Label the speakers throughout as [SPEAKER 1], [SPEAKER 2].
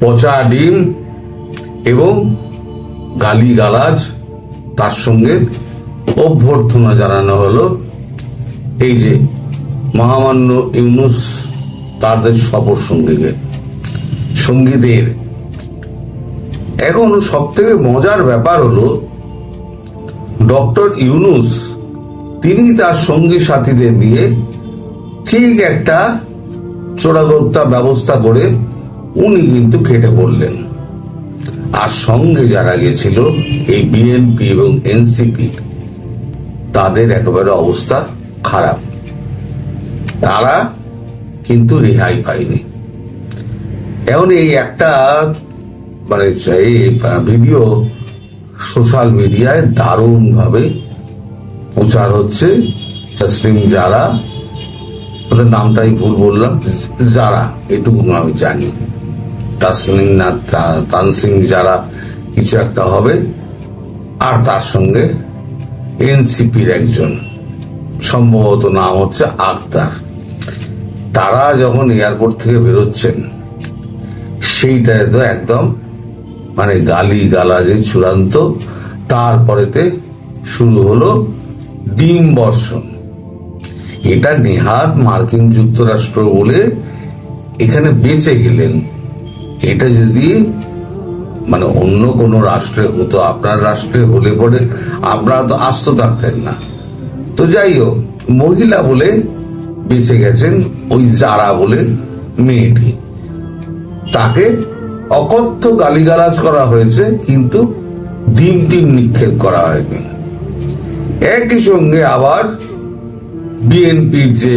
[SPEAKER 1] পচা ডিম এবং গালিগালাজ, তার সঙ্গে অভ্যর্থনা জানানো হলো। এই যে মহামান্য ইউনুস তাদের সফর সঙ্গীকে, সঙ্গীদের। এখন সব থেকে মজার ব্যাপার হলো, ডক্টর ইউনুস তিনি তার সঙ্গী সাথীদের নিয়ে ঠিক একটা চোরাগোপ্তা ব্যবস্থা করে উনি কিন্তু কেটে পড়লেন। আর সঙ্গে যারা গেছিল এই বিএনপি এবং এনসিপি, তাদের একেবারে অবস্থা খারাপ। তারা কিন্তু রেহাই পায়নি। এমন এই একটা মানে এই ভিডিও সোশ্যাল মিডিয়ায় দারুণ ভাবে প্রচার হচ্ছে। তসলিম যারা নামটাই ভুল বললাম যারা এটুকু আমি জানি। তাসলিম না তানসিং যারা কিছু একটা হবে, আর তার সঙ্গে এনসিপির একজন, সম্ভবত নাম হচ্ছে আক্তার তারা যখন এয়ারপোর্ট থেকে বেরোচ্ছেন সেইটায় তো একদম মানে গালি গালাজে চূড়ান্ত। তারপরেতে শুরু হলো ডিম বর্ষণ। এটা নেহাত মার্কিন যুক্তরাষ্ট্র বলে এখানে বেঁচে গেলেন। এটা যদি মানে অন্য কোন রাষ্ট্রে হতো, আপনার রাষ্ট্রে হলে পরে আপনারা তো আস্ত থাকতেন না। তো যাই হোক, মহিলা বলে বেঁচে গেছেন ওই যারা বলে মেয়েটি। তাকে অকথ্য গালিগালাজ করা হয়েছে, কিন্তু ডিম টিম নিক্ষেপ করা হয়নি। একই সঙ্গে আবার বিএনপির যে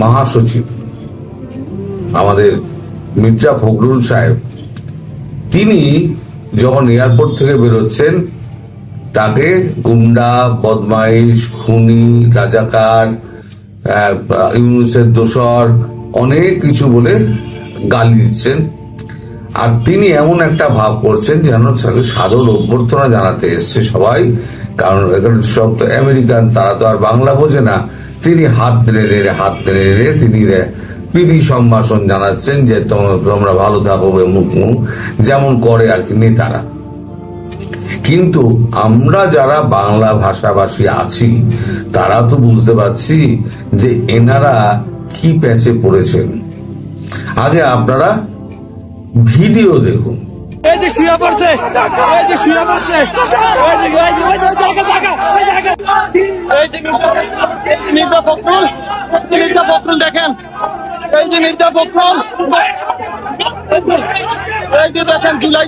[SPEAKER 1] মহাসচিব, আমাদের মির্জা ফখরুল সাহেব। তিনি যখন এয়ারপোর্ট থেকে বেরোচ্ছেন, তাকে গুন্ডা, বদমাইশ, খুনি, রাজাকার ইউনুসের দোসর অনেক কিছু বলে গালি দিচ্ছেন। আর তিনি এমন একটা ভাব করছেন যেন তাকে সাদর অভ্যর্থনা জানাতে এসছে সবাই, কারণ এখানে সব তো আমেরিকান, তারা তো আর বাংলা বোঝে না। তিনি হাত নেড়ে নেড়ে, হাত নেড়ে নেড়ে তিনি প্রীতি সম্ভাষণ জানাচ্ছেন যে তোমরা ভালো থাকো যেমন করে আর কি নেতারা কিন্তু আমরা যারা বাংলা ভাষাভাষী আছি তারা তো বুঝতে পারছি যে এনারা কি প্যাচে পড়েছেন আগে আপনারা ভিডিও দেখুন
[SPEAKER 2] এই যে শুয়ে পড়ছে এই যে শুয়ে পড়ছে মির্জা ফখরুল দেখেন, এই যে মির্জা ফখরুল, এই যে দেখেন জুলাই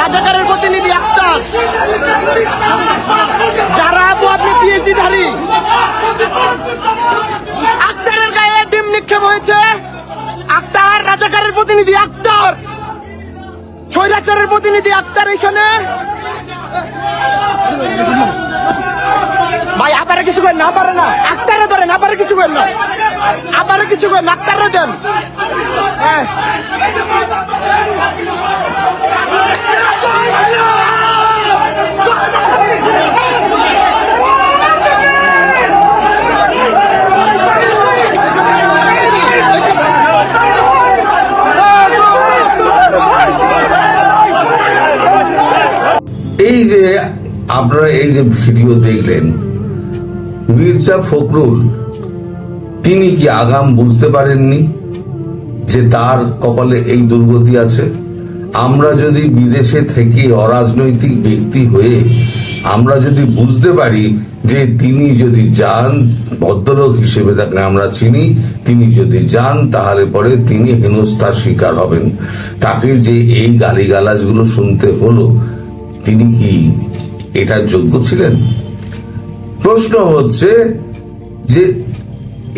[SPEAKER 3] রাজাকারের প্রতিনিধি আক্তার। যারা আপু আপনি পিএইচডি ধারী আক্তারের গায়ে ডিম নিক্ষেপ হয়েছে। আক্তার, রাজাকারের প্রতিনিধি আক্তার। ছৈরাচারের প্রতিনিধি আক্তার এখানে। কিছু করেন না আবারে না। আক্তারে ধরেন আবারে কিছু করেন না। আবারে কিছু করেন আক্তারে দেন। হ্যাঁ।
[SPEAKER 1] এই যে আপনারা এই যে ভিডিও দেখলেন মির্জা ফখরুল, তিনি কি আগাম বুঝতে পারেননি যে তার কপালে এই দুর্গতি আছে? আমরা যদি বিদেশে থেকে অরাজনৈতিক ব্যক্তি হয়ে, আমরা যদি বুঝতে পারি যে তিনি যদি যান, ভদ্রলোক হিসেবে তাকে আমরা চিনি, তিনি যদি যান, তাহলে পরে তিনি হেনস্থার শিকার হবেন। তাকে যে এই গালিগালাজগুলো শুনতে হলো, তিনি কি এটার যোগ্য ছিলেন? প্রশ্ন হচ্ছে যে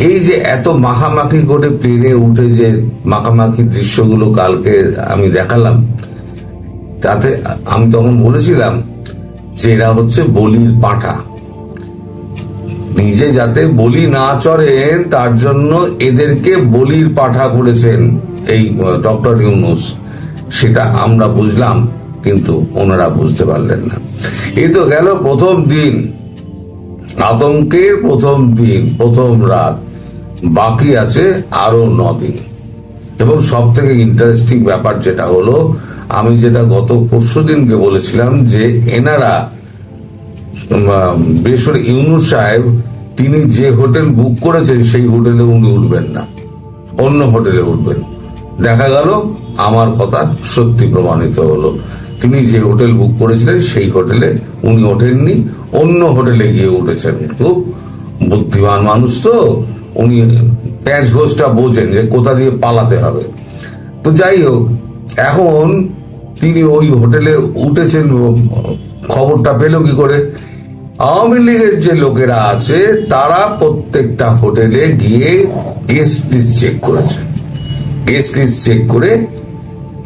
[SPEAKER 1] এই যে এত মাখামাখি করে প্লেনে উঠে যে মাখামাখি দৃশ্যগুলো কালকে আমি দেখালাম, তাতে আমি তখন বলেছিলাম যে এরা হচ্ছে বলির পাঁঠা নিজে যাতে বলি না চড়েন, তার জন্য এদেরকে বলির পাঠা করেছেন এই ডক্টর ইউনুস। সেটা আমরা বুঝলাম, কিন্তু ওনারা বুঝতে পারলেন না। এই তো গেল প্রথম দিন। আতঙ্কের প্রথম দিন, প্রথম রাত। বাকি আছে আরও নদিন। এবং সব থেকে ইন্টারেস্টিং ব্যাপার যেটা হলো, আমি যেটা গত পরশু দিনকে বলেছিলাম যে এনারা বেসর ইউনুস সাহেব, তিনি যে হোটেল বুক করেছেন, সেই হোটেলে উনি উঠবেন না। অন্য হোটেলে উঠবেন। দেখা গেল, আমার কথা সত্যি প্রমাণিত হলো। তিনি যে হোটেল বুক করেছিলেন, সেই হোটেলে উনি ওঠেননি। অন্য হোটেলে গিয়ে উঠেছেন। খুব বুদ্ধিমান মানুষ তো। উনি প্যাঁচ ঘোষটা বোঝেন যে কোথা দিয়ে পালাতে হবে। তো যাই হোক, এখন তিনি ওই হোটেলে উঠেছেন খবরটা পেল কি করে? আওয়ামী লীগের যে লোকেরা আছে, তারা প্রত্যেকটা হোটেলে গিয়ে গেস্ট লিস্ট চেক করেছে। গেস্ট লিস্ট চেক করে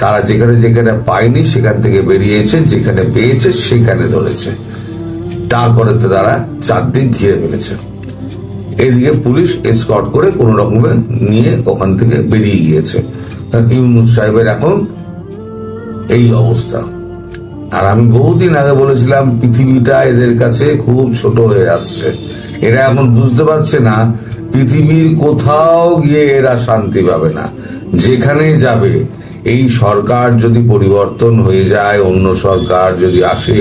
[SPEAKER 1] তারা যেখানে যেখানে পায়নি, সেখান থেকে বেরিয়েছে, যেখানে পেয়েছে, সেখানে ধরেছে। তারপরে তো তারা চারদিক ঘিরে ফেলেছে। এদিকে পুলিশ এসকট করে কোন রকমে নিয়ে ওখান থেকে বেরিয়ে গিয়েছে। ইউনুস সাহেবের এখন এই অবস্থা? আর আমি বহুদিন আগে বলেছিলাম, পৃথিবীটা এদের কাছে খুব ছোট হয়ে আসছে। এরা এখন বুঝতে পারছে না, পৃথিবীর কোথাও গিয়ে এরা শান্তি পাবে না। যেখানে যাবে এই সরকার যদি পরিবর্তন হয়ে যায়, অন্য সরকার যদি আসে,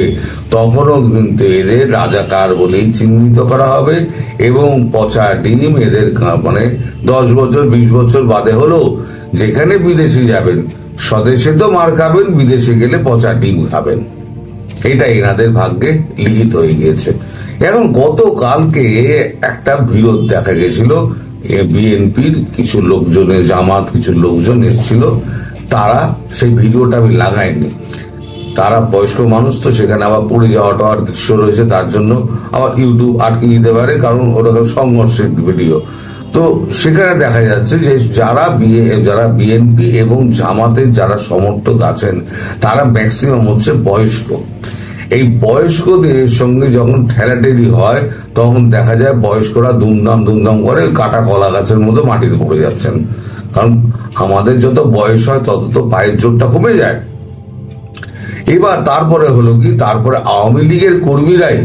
[SPEAKER 1] তখনও কিন্তু এদের রাজাকার বলেই চিহ্নিত করা হবে এবং পচা ডিম এদের মানে দশ বছর, বিশ বছর বাদে হলো যেখানে বিদেশে যাবেন, স্বদেশে তো মার খাবেন, বিদেশে গেলে পচা ডিম খাবেন। এটা এনাদের ভাগ্যে লিখিত হয়ে গিয়েছে। এখন গতকালকে একটা বিরোধ দেখা গেছিল বিএনপির কিছু লোকজনের, জামাত কিছু লোকজন এসেছিল তারা সেই ভিডিওটা আমি লাগাইনি। তারা বয়স্ক মানুষ তো সেখানে আবার পড়ে যাওয়া টাওয়ার দৃশ্য রয়েছে, তার জন্য আবার ইউটিউব আটকে দিতে পারে, কারণ ওটা সংঘর্ষের ভিডিও। তো সেখানে দেখা যাচ্ছে যে যারা বিয়ে যারা বিএনপি এবং জামাতের যারা সমর্থক আছেন, তারা ম্যাক্সিমাম হচ্ছে বয়স্ক। এই বয়স্কদের সঙ্গে যখন ঠেলাঠেলি হয়, তখন দেখা যায় বয়স্করা দুমদাম দুমদাম করে কাটা কলা গাছের মতো মাটিতে পড়ে যাচ্ছেন। কারণ আমাদের যত বয়স হয়, তত তো পায়ের জোরটা কমে যায়। এবার তারপরে হলো কি, তারপরে আওয়ামী লীগের কর্মীরাই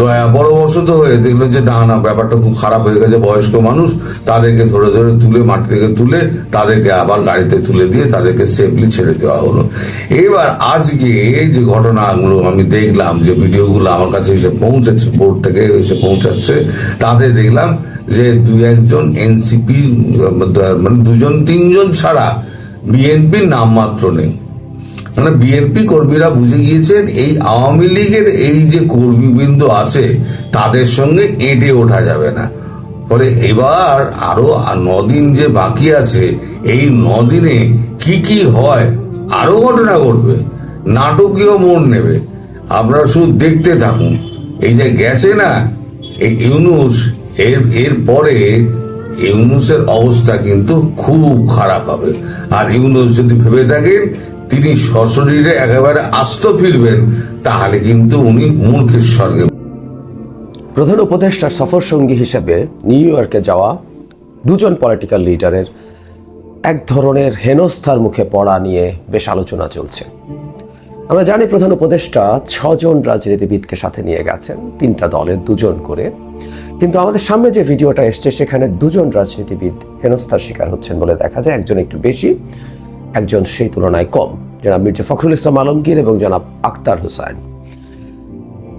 [SPEAKER 1] দয়া পরবশত হয়ে দেখল যে, না না, ব্যাপারটা খুব খারাপ হয়ে গেছে, বয়স্ক মানুষ, তাদেরকে ধরে ধরে তুলে, মাটি থেকে তুলে, তাদেরকে আবার গাড়িতে তুলে দিয়ে তাদেরকে সেফলি ছেড়ে দেওয়া হলো। এবার আজকে যে ঘটনাগুলো আমি দেখলাম, যে ভিডিওগুলো আমার কাছে এসে পৌঁছাচ্ছে বোর্ড থেকে এসে পৌঁছাচ্ছে, তাতে দেখলাম যে দুই একজন এনসিপি মানে দুজন, তিনজন ছাড়া বিএনপির নামমাত্র নেই। মানে বিএনপি কর্মীরা বুঝে গিয়েছেন এই আওয়ামী লীগের এই যে কর্মীবৃন্দ আছে, তাদের সঙ্গে এঁটে ওঠা যাবে না। ফলে এবার আরও নদিন যে বাকি আছে, এই নদিনে কি কি হয় আরও ঘটনা ঘটবে, নাটকীয় মোড় নেবে। আপনারা শুধু দেখতে থাকুন। এই যে গেছে না, এই ইউনুস, এর এর পরে ইউনুসের অবস্থা কিন্তু খুব খারাপ হবে। আর ইউনুস যদি ভেবে থাকেন তিনি সশরীরে একেবারে আস্ত ফিরবেন, তাহলে কিন্তু উনি মূর্খের স্বর্গে
[SPEAKER 4] প্রধান উপদেষ্টার সফর সঙ্গী হিসেবে নিউ ইয়র্কে যাওয়া দুজন পলিটিক্যাল লিডারের এক ধরনের হেনস্থার মুখে পড়া নিয়ে বেশ আলোচনা চলছে। আমরা জানি প্রধান উপদেষ্টা ছজন রাজনীতিবিদকে সাথে নিয়ে গেছেন, তিনটা দলের দুজন করে। কিন্তু আমাদের সামনে যে ভিডিওটা এসছে, সেখানে দুজন রাজনীতিবিদ হেনস্থার শিকার হচ্ছেন বলে দেখা যায়। একজন একটু বেশি, একজন সেই তুলনায় কম। জনাব মির্জা ফখরুল ইসলাম আলমগীর এবং জনাব আক্তার হুসাইন।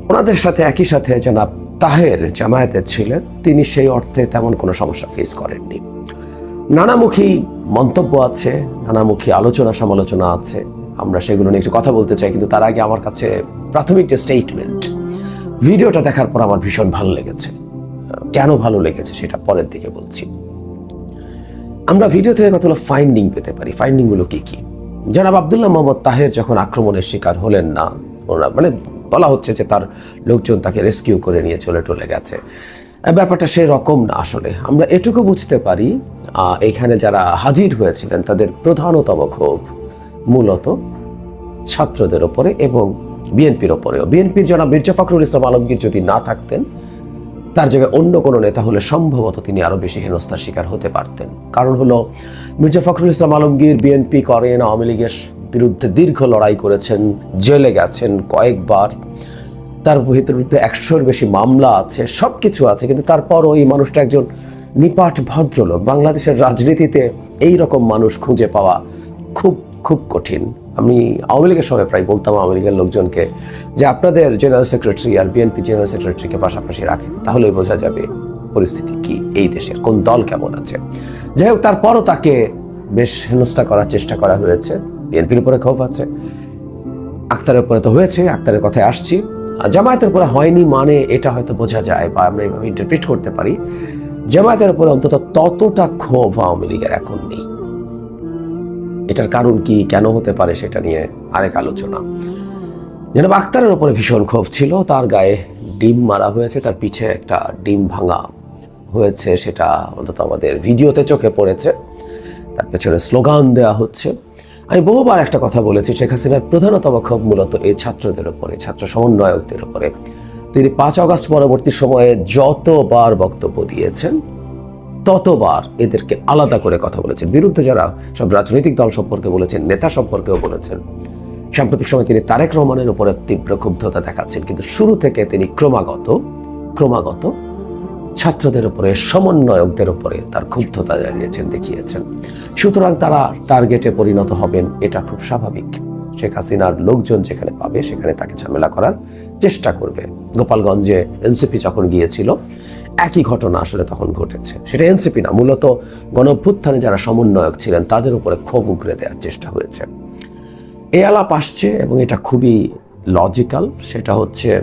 [SPEAKER 4] ওনাদের সাথে একই সাথে জনাব তাহের জামায়াতের ছিলেন। তিনি সেই অর্থে তেমন কোনো সমস্যা ফেস করেননি। নানামুখী মন্তব্য আছে, নানামুখী আলোচনা সমালোচনা আছে। আমরা সেগুলো নিয়ে একটু কথা বলতে চাই, কিন্তু তার আগে আমার কাছে প্রাথমিক যে স্টেটমেন্ট ভিডিওটা দেখার পর আমার ভীষণ ভালো লেগেছে। কেন ভালো লেগেছে সেটা পরের দিকে বলছি। আমরা ভিডিও থেকে কতগুলো ফাইন্ডিং পেতে পারি? ফাইন্ডিংগুলো কি কি? জনাব আবদুল্লাহ মোহাম্মদ তাহের যখন আক্রমণের শিকার হলেন না ওরা মানে বলা হচ্ছে যে তার লোকজন তাকে রেস্কিউ করে নিয়ে চলে টলে গেছে। ব্যাপারটা সেই রকম না আসলে। আমরা এটুকু বুঝতে পারি এখানে যারা হাজির হয়েছিলেন তাদের প্রধানতম ক্ষোভ মূলত ছাত্রদের ওপরে এবং বিএনপির ওপরেও। বিএনপির জনাব মির্জা ফখরুল ইসলাম আলমগীর যদি না থাকতেন তার জায়গায় অন্য কোনো নেতা হলে সম্ভবত তিনি আরও বেশি হেনস্থার শিকার হতে পারতেন। কারণ হলো, মির্জা ফখরুল ইসলাম আলমগীর বিএনপি করেন আওয়ামী লীগের বিরুদ্ধে দীর্ঘ লড়াই করেছেন, জেলে গেছেন কয়েকবার। তার বিরুদ্ধে একশোর বেশি মামলা আছে সব কিছু আছে, কিন্তু তারপরও এই মানুষটা একজন নিপাট ভদ্রলোক। বাংলাদেশের রাজনীতিতে এই রকম মানুষ খুঁজে পাওয়া খুব খুব কঠিন। আমি আওয়ামী লীগের সময় প্রায় বলতাম আওয়ামী লীগের লোকজনকে যে আপনাদের জেনারেল সেক্রেটারি আর বিএনপি জেনারেল সেক্রেটারিকে পাশাপাশি রাখেন, তাহলেই বোঝা যাবে পরিস্থিতি কি এই দেশের, কোন দল কেমন আছে। যাই হোক, তারপরও তাকে বেশ হেনস্থা করার চেষ্টা করা হয়েছে। বিএনপির উপরে ক্ষোভ আছে। আক্তারের উপরে তো হয়েছে, আক্তারের কথায় আসছি। জামায়াতের উপরে হয়নি মানে এটা হয়তো বোঝা যায় বা আমরা এভাবে ইন্টারপ্রিট করতে পারি। জামায়াতের উপরে অন্তত ততটা ক্ষোভ আওয়ামী লীগের এখন নেই। এটার কারণ কি, কেন হতে পারে সেটা নিয়ে আরেক আলোচনা। যেন আক্তারের উপরে ভীষণ ক্ষোভ ছিল, তার গায়ে ডিম মারা হয়েছে, তার পিঠে একটা ডিম ভাঙা হয়েছে, সেটা অন্তত আমাদের ভিডিওতে চোখে পড়েছে। তার পেছনে স্লোগান দেওয়া হচ্ছে। আমি বহুবার একটা কথা বলেছি, শেখ হাসিনার প্রধানতম ক্ষোভ মূলত এই ছাত্রদের উপরে, ছাত্র সমন্বয়কদের ওপরে তিনি পাঁচ আগস্ট পরবর্তী সময়ে যতবার বক্তব্য দিয়েছেন ততবার এদেরকে আলাদা করে কথা বলেছেন। বিরুদ্ধে যারা সব রাজনৈতিক দল সম্পর্কে বলেছেন, নেতা সম্পর্কেও বলেছেন। সাম্প্রতিক সময় তিনি তারেক রহমানের উপরে তীব্র ক্ষুব্ধতা দেখাচ্ছেন, কিন্তু শুরু থেকে তিনি ক্রমাগত ক্রমাগত ছাত্রদের উপরে, সমন্বয়কদের উপরে তার ক্ষুব্ধতা জানিয়েছেন, দেখিয়েছেন। সুতরাং তারা টার্গেটে পরিণত হবেন, এটা খুব স্বাভাবিক। শেখ হাসিনার লোকজন যেখানে পাবে, সেখানে তাকে ঝামেলা করার চেষ্টা করবে। গোপালগঞ্জে এনসিপি যখন গিয়েছিল একই ঘটনা আসলে তখন ঘটেছে। সেটা এনসিপি না, মূলত গণভ্যুত্থানে যারা সমন্বয়ক ছিলেন, তাদের উপরে ক্ষোভ উগরে দেওয়ার চেষ্টা হয়েছে। এই আলাপ আসছে এবং এটা খুবই লজিক্যাল। সেটা হচ্ছে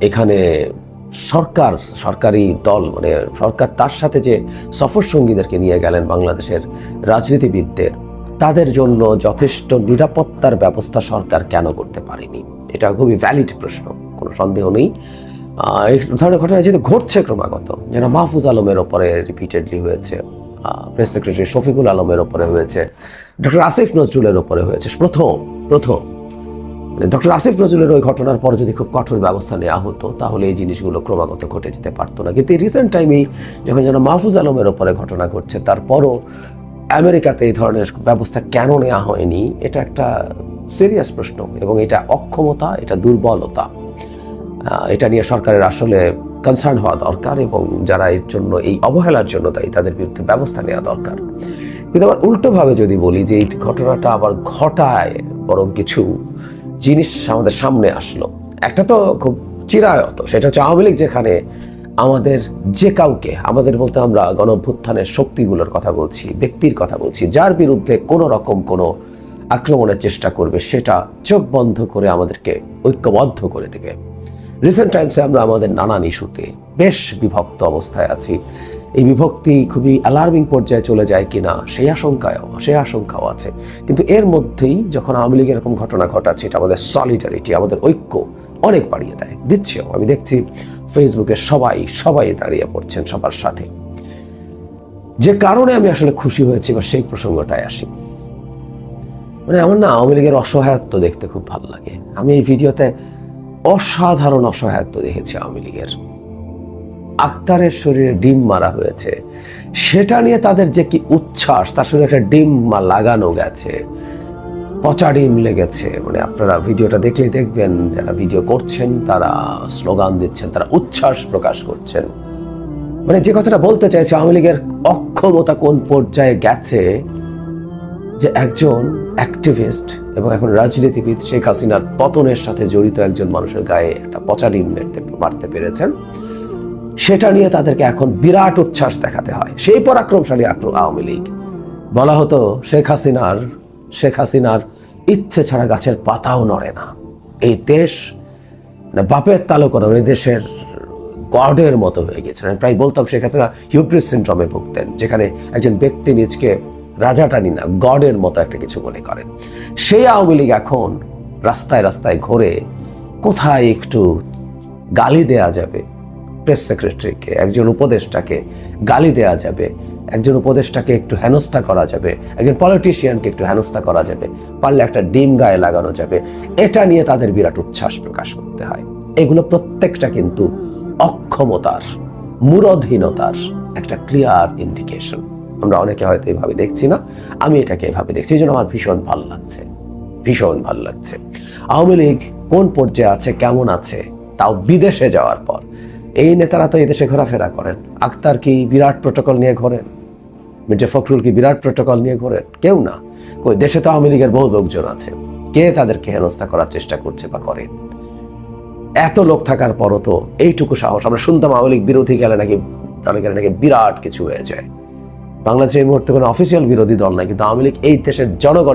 [SPEAKER 4] এখানে সরকার, সরকারি দল মানে সরকার তার সাথে যে সফর সঙ্গীদেরকে নিয়ে গেলেন বাংলাদেশের রাজনীতিবিদদের, তাদের জন্য যথেষ্ট নিরাপত্তার ব্যবস্থা সরকার কেন করতে পারেনি? এটা খুবই ভ্যালিড প্রশ্ন, কোনো সন্দেহ নেই। এই ধরনের ঘটনা যেহেতু ঘটছে ক্রমাগত, যেন মাহফুজ আলমের ওপরে রিপিটেডলি হয়েছে প্রেস সেক্রেটারি শফিকুল আলমের ওপরে হয়েছে ডক্টর আসিফ নজরুলের ওপরে হয়েছে। প্রথম প্রথম ডক্টর আসিফ নজরুলের ওই ঘটনার পর যদি খুব কঠোর ব্যবস্থা নেওয়া হতো, তাহলে এই জিনিসগুলো ক্রমাগত ঘটে যেতে পারতো না। কিন্তু এই রিসেন্ট টাইমেই যখন যেন মাহফুজ আলমের ওপরে ঘটনা ঘটছে, তারপরও আমেরিকাতে এই ধরনের ব্যবস্থা কেন নেওয়া হয়নি, এটা একটা সিরিয়াস প্রশ্ন এবং এটা অক্ষমতা, এটা দুর্বলতা। এটা নিয়ে সরকারের আসলে কনসার্ন হওয়া দরকার এবং যারা এর জন্য, এই অবহেলার জন্য দায়ী, তাদের বিরুদ্ধে ব্যবস্থা নেওয়া দরকার। কিন্তু আবার উল্টোভাবে যদি বলি যে এই ঘটনাটা আবার ঘটায় বরং কিছু জিনিস আমাদের সামনে আসলো। একটা তো খুব চিরায়ত, সেটা হচ্ছে আওয়ামী লীগ যেখানে আমাদের যে কাউকে, আমাদের বলতে আমরা গণভ্যুত্থানের শক্তিগুলোর কথা বলছি, ব্যক্তির কথা বলছি, যার বিরুদ্ধে কোনো রকম কোনো আক্রমণের চেষ্টা করবে, সেটা চোখ বন্ধ করে আমাদেরকে ঐক্যবদ্ধ করে দেবে। রিসেন্ট টাইমসে আমরা আমাদের নানান ইস্যুতে বেশ বিভক্ত অবস্থায় আছি। এই বিভক্তি খুবই অ্যালার্মিং পর্যায়ে চলে যায় কিনা, সেই আশঙ্কায় সেই আশঙ্কাও আছে। কিন্তু এর মধ্যেই যখন আওয়ামী লীগ এরকম ঘটনা ঘটাচ্ছে, এটা আমাদের সলিডারিটি আমাদের ঐক্য অনেক বাড়িয়ে দেয়। দিচ্ছেও। আমি দেখছি ফেসবুকে সবাই সবাই দাঁড়িয়ে পড়ছেন সবার সাথে। যে কারণে আমি আসলে খুশি হয়েছি বা সেই প্রসঙ্গটায় আসি। মানে আমার না, আওয়ামী লীগের অসহায়ত্ব দেখতে খুব ভালো লাগে। আমি এই ভিডিওতে অসাধারণ অসহায়ত্ব দেখেছি আওয়ামী লীগের। আক্তারের শরীরে ডিম মারা হয়েছে। সেটা নিয়ে তাদের যে কি উচ্ছ্বাস, তার শরীরে একটা ডিম লাগানো গেছে। পচা ডিম লেগেছে। মানে আপনারা ভিডিওটা দেখলেই দেখবেন, যারা ভিডিও করছেন, তারা স্লোগান দিচ্ছেন, তারা উচ্ছ্বাস প্রকাশ করছেন। মানে যে কথাটা বলতে চাইছে, আওয়ামী লীগের অক্ষমতা কোন পর্যায়ে গেছে যে একজন অ্যাক্টিভিস্ট এবং এখন রাজনীতিবিদ শেখ হাসিনার পতনের সাথে জড়িত একজন মানুষের গায়ে একটা পচা ডিম মেরতে পেরেছেন। সেটা নিয়ে তাদেরকে এখন বিরাট উচ্ছ্বাস দেখাতে হয়। সেই পরাক্রমশালী আক্রম আওয়ামী লীগ। বলা হতো, শেখ হাসিনার শেখ হাসিনার ইচ্ছে ছাড়া গাছের পাতাও নড়ে না। এই দেশ মানে বাপের তালুকরা এই দেশের গডের মতো হয়ে গেছে প্রায় বলতাম শেখ হাসিনা হিউব্রিস সিন্ড্রমে ভুগতেন, যেখানে একজন ব্যক্তি নিজকে রাজাটানি না গডের মতো একটা কিছু মনে করেন। সেই আওয়ামী লীগ এখন রাস্তায় রাস্তায় ঘুরে কোথায় একটু গালি দেয়া যাবে? প্রেস সেক্রেটারিকে একজন উপদেষ্টাকে গালি দেয়া যাবে, একজন উপদেষ্টাকে একটু হেনস্থা করা যাবে, একজন পলিটিশিয়ানকে একটু হেনস্থা করা যাবে, পারলে একটা ডিম গায়ে লাগানো যাবে। এটা নিয়ে তাদের বিরাট উচ্ছ্বাস প্রকাশ করতে হয়। এগুলো প্রত্যেকটা কিন্তু অক্ষমতার মুরধীনতার একটা ক্লিয়ার ইন্ডিকেশন আমরা অনেকে হয়তো এভাবে দেখছি না। আমি এটাকে এভাবে দেখছি, এই জন্য আমার ভীষণ ভালো লাগছে। ভীষণ ভালো লাগছে। আওয়ামী লীগ কোন পর্যায়ে আছে, কেমন আছে, তাও বিদেশে যাওয়ার পর। এই নেতারা তো এদেশে ঘোরাফেরা করেন। আক্তার কি বিরাট প্রোটোকল নিয়ে ঘোরেন? মির্জা ফখরুল কি বিরাট প্রোটোকল নিয়ে ঘোরেন? কেউ না। কই, দেশে তো আওয়ামী লীগের বহু লোকজন আছে। কে তাদেরকে হেনস্থা করার চেষ্টা করছে বা করে? এত লোক থাকার পরও তো এইটুকু সাহস। আমরা শুনতাম আওয়ামী লীগ বিরোধী গেলে নাকি, তাহলে নাকি বিরাট কিছু হয়ে যায়। বাংলাদেশে এই মুহূর্তে কোনো অফিসিয়াল বিরোধী দল নাই কিন্তু আওয়ামী লীগ এই দেশের জনগণ